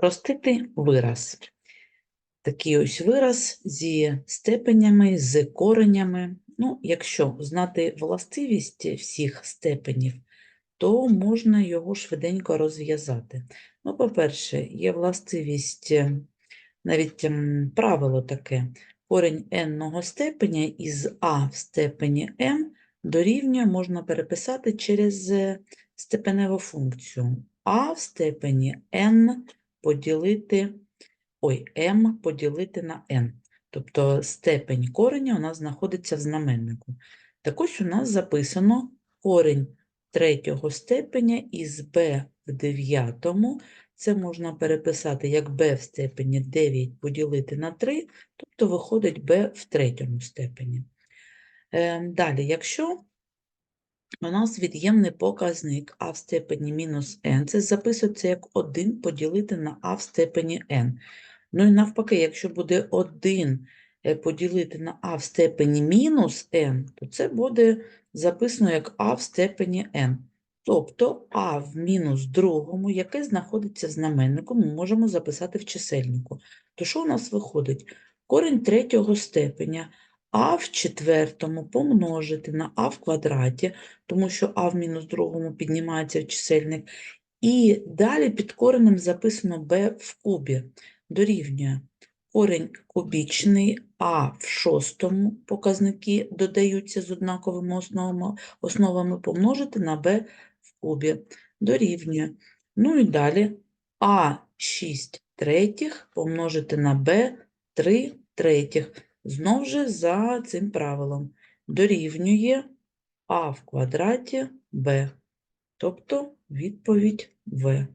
Спростити вираз. Такий ось вираз зі степенями, з коренями. Ну, якщо знати властивість всіх степенів, то можна його швиденько розв'язати. Ну, по-перше, є властивість, е, навіть правило таке, корінь n степеня із а в степені m дорівнює можна переписати через е, степеневу функцію. а в степені n поділити, ой, m поділити на n. Тобто степень кореня у нас знаходиться в знаменнику. Так ось у нас записано корінь третього степеня із b в дев'ятому. Це можна переписати як b в степені 9 поділити на 3, тобто виходить b в третьому степені. Е, Далі, якщо у нас від'ємний показник а в степені мінус n, це записується як 1 поділити на а в степені n. Ну і навпаки, якщо буде 1 е, поділити на а в степені мінус n, то це буде записано як а в степені n. Тобто а в мінус другому, яке знаходиться в знаменнику, ми можемо записати в чисельнику. То що у нас виходить? Корінь третього степеня а в четвертому помножити на а в квадраті, тому що а в мінус другому піднімається в чисельник. І далі під коренем записано b в кубі. Дорівнює корінь кубічний а в шостому показники додаються з однаковими основами, основами помножити на b в кубі. Дорівнює. Ну і далі а 6 третіх помножити на b 3 третіх. Знов же за цим правилом дорівнює а в квадраті b, тобто відповідь В.